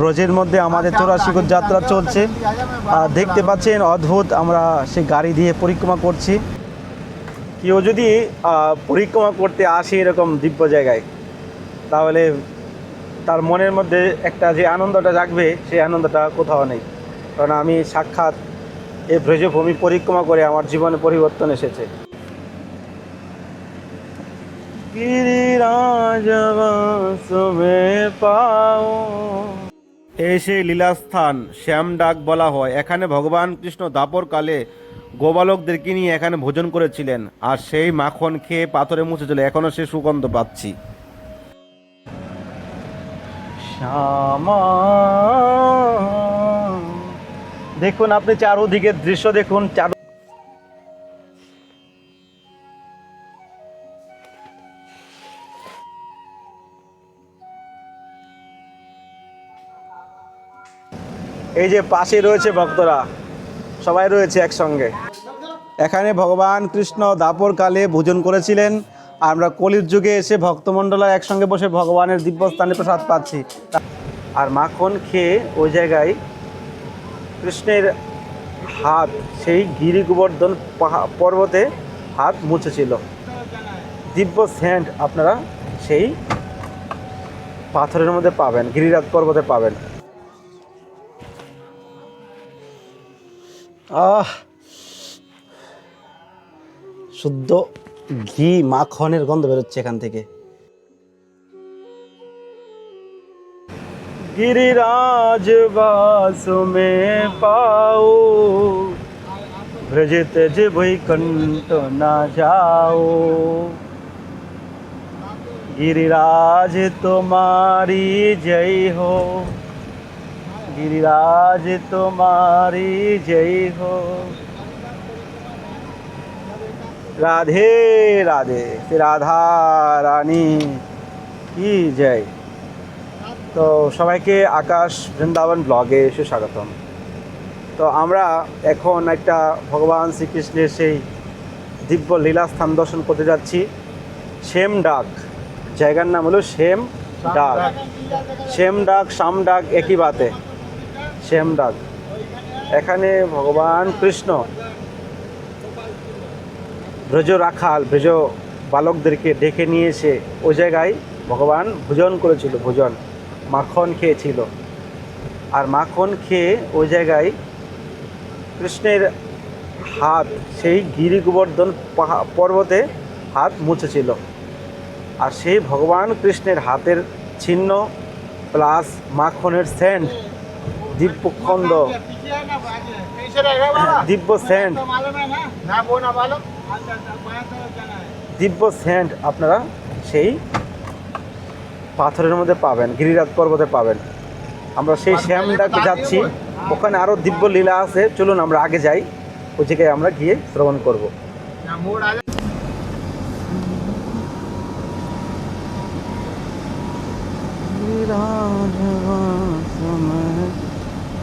ব্রজের মধ্যে আমাদের চৌরাশিকর যাত্রা চলছে। আর দেখতে পাচ্ছেন অদ্ভুত আমরা সে গাড়ি দিয়ে পরিক্রমা করছি। কেউ যদি পরিক্রমা করতে আসে এরকম দিব্য জায়গায় তাহলে তার মনের মধ্যে একটা যে আনন্দটা জাগবে সেই আনন্দটা কোথাও নেই। কারণ আমি সাক্ষাৎ এই ব্রজভূমি পরিক্রমা করে আমার জীবনে পরিবর্তন এসেছে। গিরিরাজ বাসমে পাও। এই সেই লীলাস্থান, শ্যাম ডাক বলা হয়। এখানে ভগবান কৃষ্ণ দাপর কালে গোবালকদেরকে নিয়ে এখানে ভোজন করেছিলেন। আর সেই মাখন খেয়ে পাথরে মুছে চলে এখনও সে সুগন্ধ পাচ্ছি। দেখুন আপনি চারোদিকের দৃশ্য, দেখুন চারো এই যে পাশে রয়েছে ভক্তরা, সবাই রয়েছে একসঙ্গে। এখানে ভগবান কৃষ্ণ দাপর কালে ভোজন করেছিলেন। আমরা কলির যুগে এসে ভক্তমণ্ডলা একসঙ্গে বসে ভগবানের দিব্যস্থানে প্রসাদ পাচ্ছি। আর মাখন খেয়ে ওই জায়গায় কৃষ্ণের হাত, সেই গিরি গোবর্ধন পর্বতে হাত মুছেছিল। দিব্য স্যান্ড আপনারা সেই পাথরের মধ্যে পাবেন, গিরিরাজ পর্বতে পাবেন। আহ শুদ্ধ ঘি মাখনের গন্ধ বেরোচ্ছে এখান থেকে गिरिराज वास में पाओ ब्रज तेज वैकुंठ ना जाओ गिरिराज तुम्हारी जय हो গিরিরাজ তোমারি জয় হো। রাধে রাধে রাধা রানী, কি জয়। তো সবাইকে আকাশ বৃন্দাবন ব্লগে এসে স্বাগতম তো আমরা এখন একটা ভগবান শ্রীকৃষ্ণের সেই দিব্য লীলাস্থান দর্শন করতে যাচ্ছি। শ্যাম ডাক, জায়গার নাম হলো শ্যাম ডাক। শ্যাম ডাক শ্যাম ডাক একই বাতে। শ্যাম ডাক এখানে ভগবান কৃষ্ণ ব্রজ রাখাল, ব্রজ বালকদেরকে ডেকে নিয়ে এসে ওই জায়গায় ভগবান ভোজন করেছিল, ভোজন, মাখন খেয়েছিল। আর মাখন খেয়ে ওই জায়গায় কৃষ্ণের হাত, সেই গিরি গোবর্ধন পর্বতে হাত মুছেছিল। আর সেই ভগবান কৃষ্ণের হাতের চিহ্ন, প্লাস মাখনের স্যান্ড দিব্যখণ্ড। দিব্য সেন্ট। দিব্য সেন্ট আপনারা সেই পাথরের মধ্যে পাবেন গিরিরাজ পর্বতে পাবেন। আমরা সেই শ্যামটাকে যাচ্ছি। ওখানে আরও দিব্য লীলা আছে। চলুন আমরা আগে যাই। ওই জায়গায় আমরা গিয়ে শ্রবণ করব। রাজা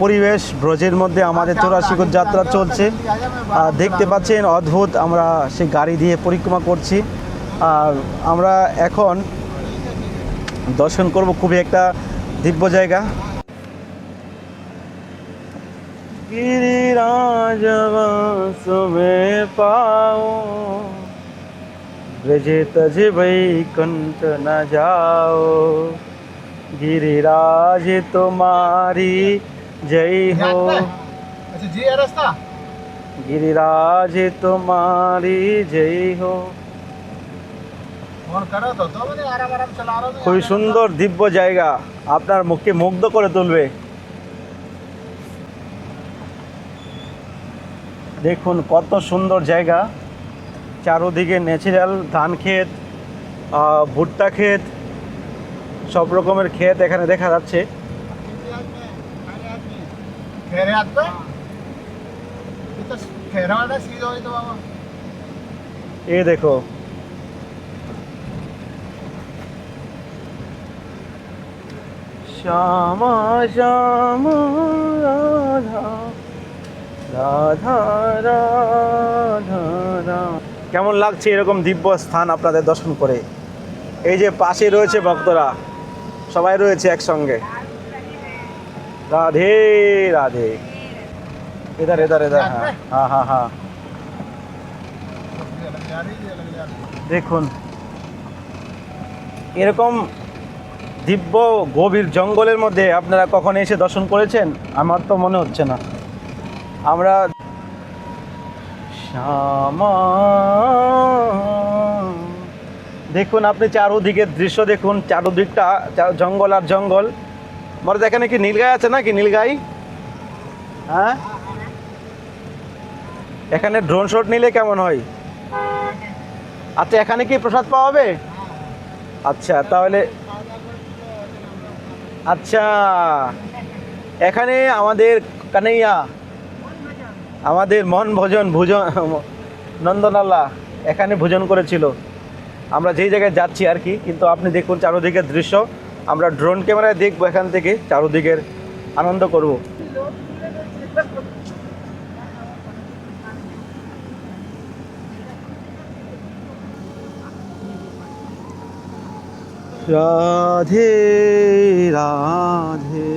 পরিবেশ ব্রজের মধ্যে আমাদের চৌরাশিকর যাত্রা চলছে আর দেখতে পাচ্ছেন অদ্ভুত আমরা সেই গাড়ি দিয়ে পরিক্রমা করছি আর আমরা এখন দর্শন করব খুবই একটা দিব্য জায়গা গিরিরাজ বাসমে পাও ব্রজে তজ বৈকুণ্ঠ না যাও गिरिराज तुम्हारी जय हो अच्छा जी है रास्ता गिरिराज तुम्हारी जय हो फोन करो तो तो मैंने आराम आराम चला रहा हूँ খুবই সুন্দর দিব্য জায়গা আপনার মুখকে মুগ্ধ করে তুলবে দেখুন কত সুন্দর জায়গা চারোদিকে ন্যাচারাল ধান ক্ষেত আহ, ভুট্টা ক্ষেত সব রকমের ক্ষেত এখানে দেখা যাচ্ছে मेरे हाथ पे तो खेरा वाला सीधा हो तो बाबा ये देखो শ্যামা শ্যাম রাধা রাধা রাধা রাধা। কেমন লাগছে এরকম দিব্য স্থান আপনাদের দর্শন করে এই যে পাশে রয়েছে ভক্তরা সবাই রয়েছে একসঙ্গে রাধে রাধে इधर इधर इधर हाँ हाँ हाँ हाँ ये अलग जा रही है ये अलग जा रही है দেখুন এরকম দিব্য গভীর জঙ্গলের মধ্যে আপনারা কখন এসে দর্শন করেছেন আমার তো মনে হচ্ছে না আমরা শ্যামা দেখুন আপনি চারোদিকের দৃশ্য দেখুন চারোদিকটা চা- জঙ্গল আর জঙ্গল মনে এখানে কি নীলগাই আছে না কি নীলগাই হ্যাঁ? এখানে ড্রোন শট নিলে কেমন হয়? আচ্ছা এখানে কি প্রসাদ পাওয়া যাবে? আচ্ছা তাহলে আচ্ছা এখানে আমাদের কানাইয়া, আমাদের মন ভোজন ভোজন নন্দনাল্লা এখানে ভোজন করেছিল। আমরা যেই জায়গায় যাচ্ছি আর কি, কিন্তু আপনি দেখুন চারোদিকের দৃশ্য। আমরা ড্রোন ক্যামেরায় দেখব এখান থেকে চারোদিকের আনন্দ করব। রাধে রাধে।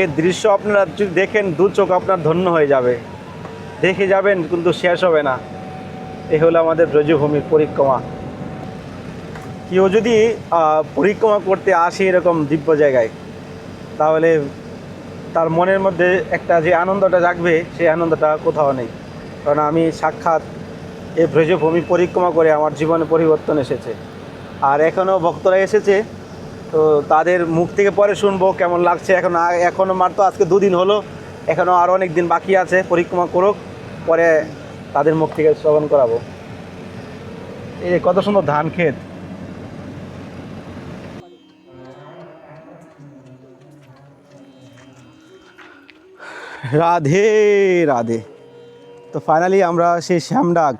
এর দৃশ্য আপনারা যদি দেখেন দু চোখ আপনার ধন্য হয়ে যাবে। দেখে যাবেন কিন্তু শেষ হবে না। এ হলো আমাদের ব্রজভূমির পরিক্রমা। কেউ যদি পরিক্রমা করতে আসে এরকম দিব্য জায়গায়, তাহলে তার মনের মধ্যে একটা যে আনন্দটা জাগবে, সেই আনন্দটা কোথাও নেই। কারণ আমি সাক্ষাৎ এই ব্রজভূমি পরিক্রমা করে আমার জীবনে পরিবর্তন এসেছে। আর এখনও ভক্তরা এসেছে, তো তাদের মুখ থেকে পরে শুনব কেমন লাগছে। এখন এখনও মাত্র আজকে দুদিন হলো, এখনও আরও অনেক দিন বাকি আছে, পরিক্রমা করুক, পরে তাদের মুখ থেকে শ্রবণ করাবো। এই কত সুন্দর ধান ক্ষেত। রাধে রাধে। তো ফাইনালি আমরা সেই শ্যামডাক,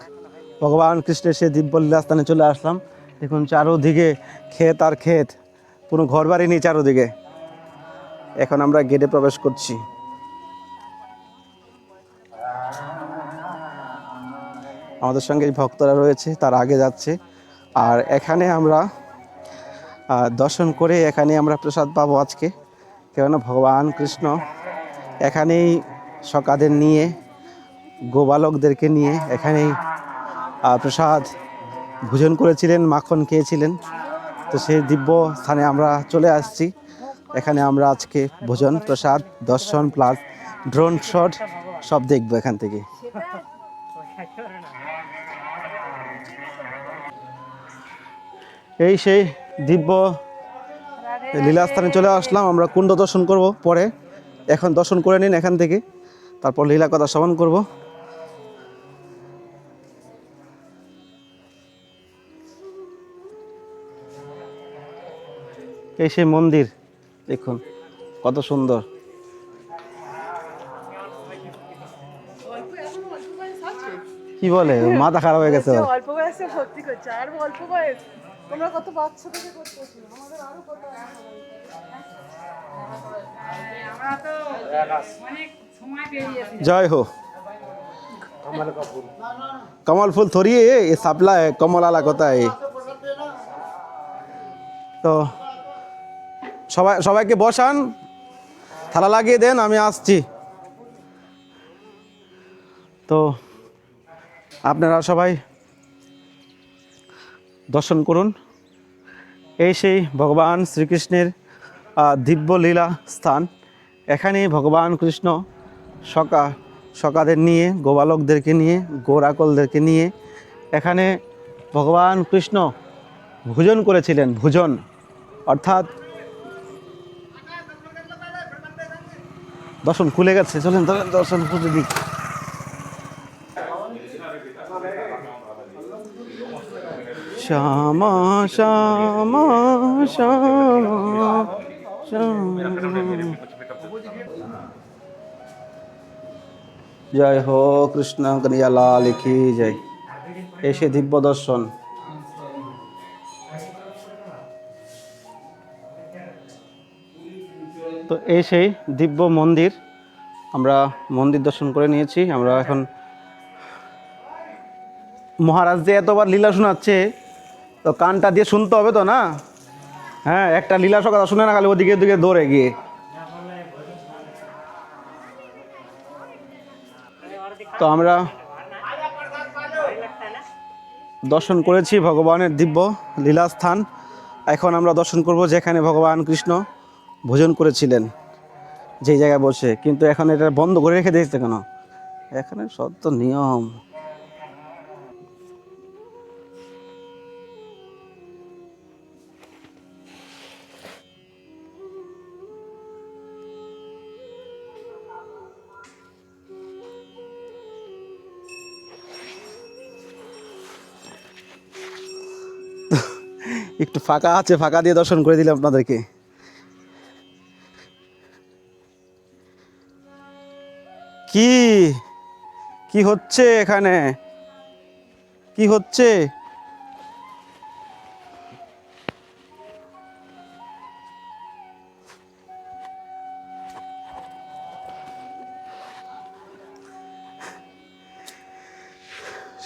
ভগবান কৃষ্ণের সেই দিব্য স্থানে চলে আসলাম। দেখুন, চারোদিকে ক্ষেত আর ক্ষেত, কোনো ঘর বাড়ি নেই চারোদিকে। এখন আমরা গেটে প্রবেশ করছি। আমাদের সঙ্গে ভক্তরা রয়েছে, তার আগে যাচ্ছে। আর এখানে আমরা দর্শন করে এখানে আমরা প্রসাদ পাবো আজকে। কেননা ভগবান কৃষ্ণ এখানেই সকাদের নিয়ে, গোবালকদেরকে নিয়ে এখানেই প্রসাদ ভোজন করেছিলেন, মাখন খেয়েছিলেন। তো সেই দিব্য স্থানে আমরা চলে আসছি। এখানে আমরা আজকে ভোজন, প্রসাদ, দর্শন, প্লাস ড্রোন শট সব দেখব এখান থেকে। এই সেই দিব্য লীলাস্থানে চলে আসলাম। আমরা কুণ্ড দর্শন করব পরে। এখন দর্শন করে নিন এখান থেকে। তারপর লীলা কথা শ্রবণ করব। এই সেই মন্দির, দেখুন, কত সুন্দর। কি বলে? মাথা খারাপ হয়ে গেছে তোমরা কত বাচ্চা থেকে করতেছো আমাদের আরও কত আমরা তো অনেক সময় পেরিয়েছি जय हो कमल फूल थोड़ी है ये ये सापला है कमल अलग होता है ये। তো সবাই সবাইকে বসান থালা লাগিয়ে দেন আমি আসছি তো আপনারা সবাই দর্শন করুন এই সেই ভগবান শ্রীকৃষ্ণের আহ, দিব্য লীলা স্থান এখানেই ভগবান কৃষ্ণ সকা, সকাদের নিয়ে, গোবালকদেরকে নিয়ে, গোরাকলদেরকে নিয়ে এখানে ভগবান কৃষ্ণ ভোজন করেছিলেন, ভোজন। অর্থাৎ দর্শন খুলে গেছে, চলেন দর্শন খুঁজে শ্যামা শ্যামা শ্যামা শ্যামা। জয় হো কৃষ্ণ করিয়া লাল কি জয়। এসে দিব্য দর্শন। তো এই সেই দিব্য মন্দির। আমরা মন্দির দর্শন করে নিয়েছি। আমরা এখন মহারাজ যে এতবার লীলা শোনাচ্ছে, তো কানটা দিয়ে শুনতে হবে তো না? হ্যাঁ একটা লীলা কথা শুনে না খালি ওদিকে ওদিকে দৌড়ে গিয়ে। তো আমরা দর্শন করেছি ভগবানের দিব্য লীলাস্থান। এখন আমরা দর্শন করব যেখানে ভগবান কৃষ্ণ ভোজন করেছিলেন, যেই জায়গায় বসে। কিন্তু এখন এটা বন্ধ করে রেখে দিয়েছে কেন? এখানে তো নিয়ম। একটু ফাঁকা আছে, ফাঁকা দিয়ে দর্শন করে দিলাম আপনাদেরকে। কি? কি হচ্ছে এখানে? কি হচ্ছে?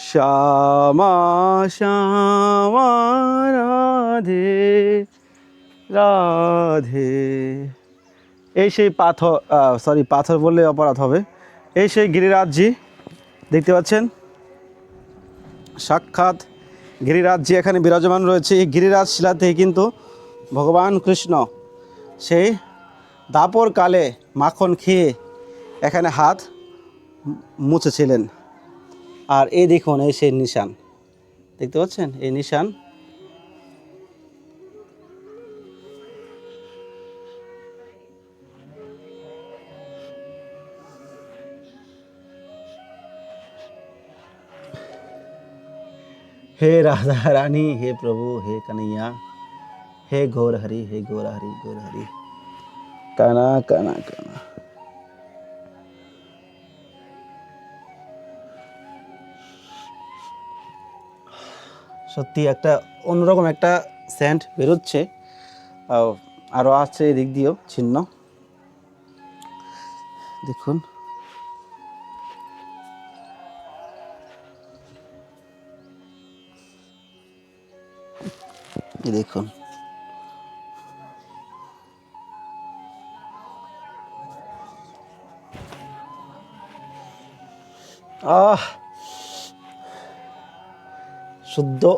শ্যামা শ্যামা রাধে রাধে। এই সেই পাথর সরি পাথর বললে অপরাধ হবে। এই সেই গিরিরাজজি দেখতে পাচ্ছেন? সাক্ষাৎ গিরিরাজজি এখানে বিরাজমান রয়েছে। এই গিরিরাজ শিলাতেই কিন্তু ভগবান কৃষ্ণ সেই দাপর কালে মাখন খেয়ে এখানে হাত মুছেছিলেন। আর এই দেখুন, এই সেই নিশান। দেখতে পাচ্ছেন? এই নিশান हे राधा रानी हे प्रभु हे कन्हैया हे गौर हरि हे गौर हरि गौर हरि काना काना काना সত্যি একটা অন্যরকম একটা স্যান্ড বেরোচ্ছে আহ, আরও আছে এদিক দিয়েও ছিন্ন দেখুন দেখুন। আহ! শুদ্ধ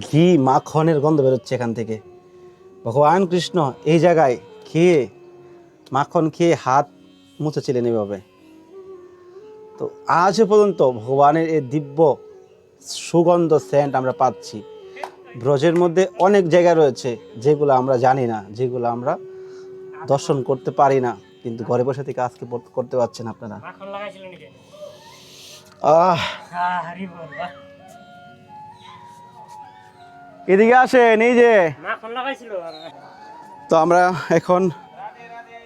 ঘি মাখনের গন্ধ বেরোচ্ছে এখান থেকে। ভগবান কৃষ্ণ, এই জায়গায় খেয়ে, মাখন খেয়ে হাত মুছেছিলেন এভাবে। তো আজও পর্যন্ত ভগবানের এই দিব্য সুগন্ধ সেন্ট আমরা পাচ্ছি। ব্রজের মধ্যে অনেক জায়গা রয়েছে যেগুলো আমরা জানি না যেগুলো আমরা দর্শন করতে পারি না। কিন্তু ঘরে বসে থেকে আজকে করতে পারছেন আপনারা। আহ। এদিকে আসেন এই যে। তো আমরা এখন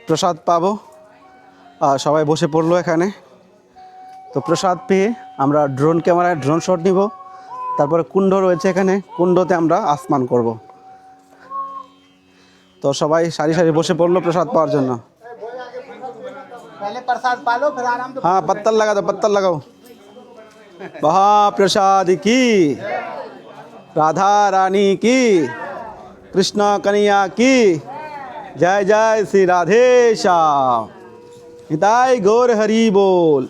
প্রসাদ পাবো। সবাই বসে পড়ল এখানে। তো প্রসাদ পেয়ে আমরা ড্রোন ক্যামেরায় ড্রোন শট নিব। তারপরে কুণ্ড রয়েছে এখানে কুণ্ডতে আমরা আসমান করব। তো সবাই সারি সারি বসে পড়ল প্রসাদ পাওয়ার জন্য। হ্যাঁ পাত্তার লাগা তো পাত্তার লাগাও মহাপ্রসাদ কি রাধা রানী কি কৃষ্ণ কনিয়া কি জয় জয় শ্রী রাধে শ্যাম হিতাই গোর হরি বোল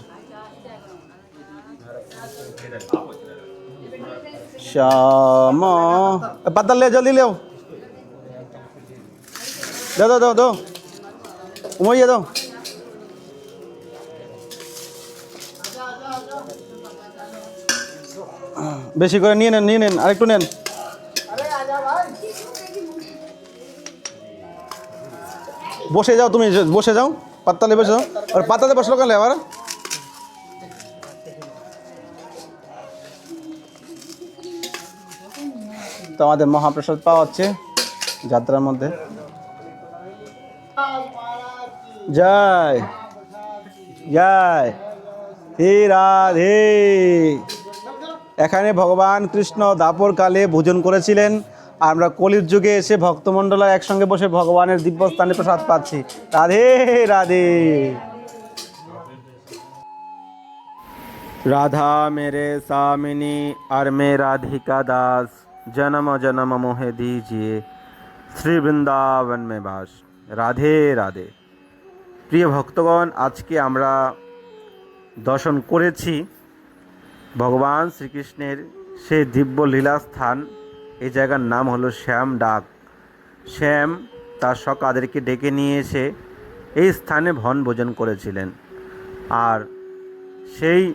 श्याम हिताई गौर हरि बोल श्याम पत्तल ले जल्दी ले दो दो दो दो उमैया दो বেশি করে নিয়ে নেন নিয়ে নেন আরেকটু নেন বসে যাও তুমি বসে যাও পাত্তালে বসে যাও আর পাতাতে বসলো কেন আবার তো আমাদের মহাপ্রসাদ পাওয়া হচ্ছে যাত্রার মধ্যে। জয় জয়। রাধে। এখানে ভগবান কৃষ্ণ দাপর কালে ভোজন করেছিলেন। আমরা কলির যুগে এসে ভক্তমণ্ডলা একসঙ্গে বসে ভগবানের দিব্যস্থানে প্রসাদ পাচ্ছি। রাধে রাধে। রাধা মেরে সামিনী আর মে রাধিকা দাস। জনম জনম মোহে দিজিয়ে শ্রী বৃন্দাবন মে বাস। রাধে রাধে। প্রিয় ভক্তগণ, আজকে আমরা দর্শন করেছি ভগবান শ্রীকৃষ্ণের সেই দিব্য লীলাস্থান। এই জায়গার নাম হলো শ্যাম ডাক। শ্যাম তার সকাদেরকে ডেকে নিয়ে এসে এই স্থানে ভন করেছিলেন। আর সেই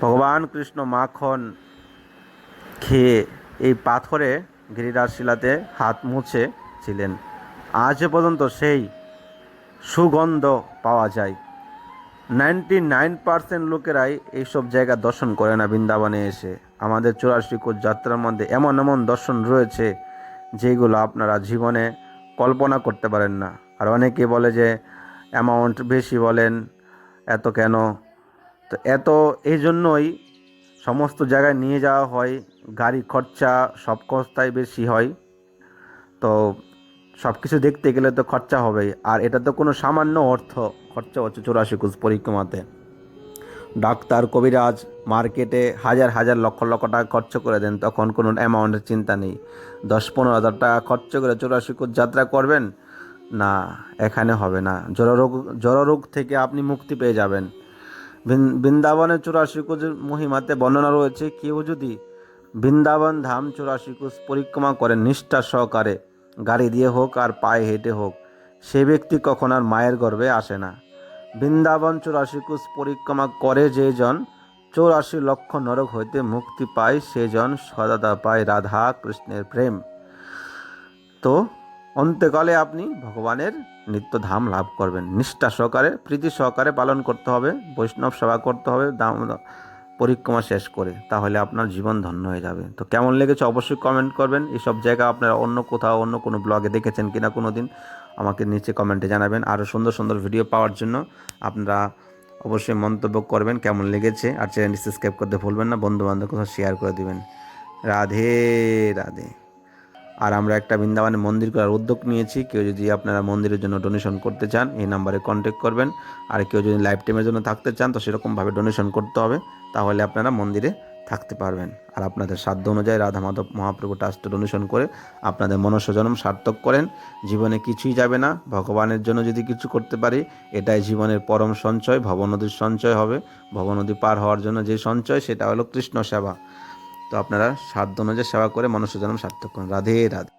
ভগবান কৃষ্ণ মাখন খেয়ে এই পাথরে গিরিরাজ শিলাতে হাত মুছে ছিলেন আজ পর্যন্ত সেই সুগন্ধ পাওয়া যায়। নাইনটি নাইন পার্সেন্ট লোকেরাই এইসব জায়গা দর্শন করে না, বৃন্দাবনে এসে। আমাদের চৌরাশি কোচ যাত্রার মধ্যে এমন এমন দর্শন রয়েছে যেগুলো আপনারা জীবনে কল্পনা করতে পারেন না। আর অনেকে বলে যে, অ্যামাউন্ট বেশি বলেন, এত কেন? তো এত এই জন্যই সমস্ত জায়গায় নিয়ে যাওয়া হয় গাড়ি খরচা সব খরচাই বেশি হয়। তো সব কিছু দেখতে গেলে তো খরচা হবেই। আর এটা তো কোনো সামান্য অর্থ। খরচা হচ্ছে চৌরাশি কোষ পরিক্রমাতে। ডাক্তার, কবিরাজ, মার্কেটে হাজার হাজার লক্ষ লক্ষ টাকা খরচ করে দেন। তখন কোনো অ্যামাউন্টের চিন্তা নেই। দশ পনেরো হাজার টাকা খরচ করে চৌরাশি কোষ যাত্রা করবেন? না, এখানে হবে না। জড়রোগ জড়রোগ থেকে আপনি মুক্তি পেয়ে যাবেন। বৃন- বৃন্দাবনের চৌরাশি কোষের মহিমাতে বর্ণনা রয়েছে, কেউ যদি বৃন্দাবন ধাম চৌরাশি কোষ পরিক্রমা করেন নিষ্ঠা সহকারে গাড়ি দিয়ে হোক আর পায়ে হেঁটে হোক, সে ব্যক্তি কখন আর মায়ের গর্ভে আসে না। বৃন্দাবন চৌরাশি কোষ পরিক্রমা করে যে জন চৌরাশি লক্ষ নরক হইতে মুক্তি পায় সেজন সদাদা পায় রাধা কৃষ্ণের প্রেম। তো অন্ত্যকালে আপনি ভগবানের নিত্য ধাম লাভ করবেন। নিষ্ঠা সহকারে, প্রীতি সহকারে পালন করতে হবে, বৈষ্ণব সেবা করতে হবে, দাম পরিক্রমা শেষ করে, তাহলে আপনার জীবন ধন্য হয়ে যাবে। তো কেমন লেগেছে অবশ্যই কমেন্ট করবেন। এসব জায়গা আপনারা অন্য কোথাও, অন্য কোনো ব্লগে দেখেছেন কিনা কোনো দিন আমাকে নিচে কমেন্টে জানাবেন। আরও সুন্দর সুন্দর ভিডিও পাওয়ার জন্য আপনারা অবশ্যই মন্তব্য করবেন কেমন লেগেছে। আর চ্যানেলটি সাবস্ক্রাইব করতে ভুলবেন না। বন্ধুবান্ধব কোথাও শেয়ার করে দেবেন। রাধে রাধে। আর আমরা একটা বৃন্দাবনে মন্দির করার উদ্যোগ নিয়েছি। কেউ যদি আপনারা মন্দিরের জন্য ডোনেশন করতে চান, এই নাম্বারে কন্ট্যাক্ট করবেন। আর কেউ যদি লাইফ টাইমের জন্য থাকতে চান, তো সেরকমভাবে ডোনেশন করতে হবে। তাহলে আপনারা মন্দিরে থাকতে পারবেন। আর আপনাদের সাধ্য অনুযায়ী রাধা মাধব মহাপ্রভু ট্রাস্টে ডোনেশন করে আপনাদের মনুষ্যজন্ম সার্থক করেন। জীবনে কিছুই যাবে না। ভগবানের জন্য যদি কিছু করতে পারি, এটাই জীবনের পরম সঞ্চয়, ভবনদীর সঞ্চয় হবে। ভবনদী পার হওয়ার জন্য যে সঞ্চয়, সেটা হলো কৃষ্ণ সেবা। তো আপনারা সাধ্য অনুযায়ী সেবা করে মনুষ্যজন্ম সার্থক করুন। রাধে রাধে।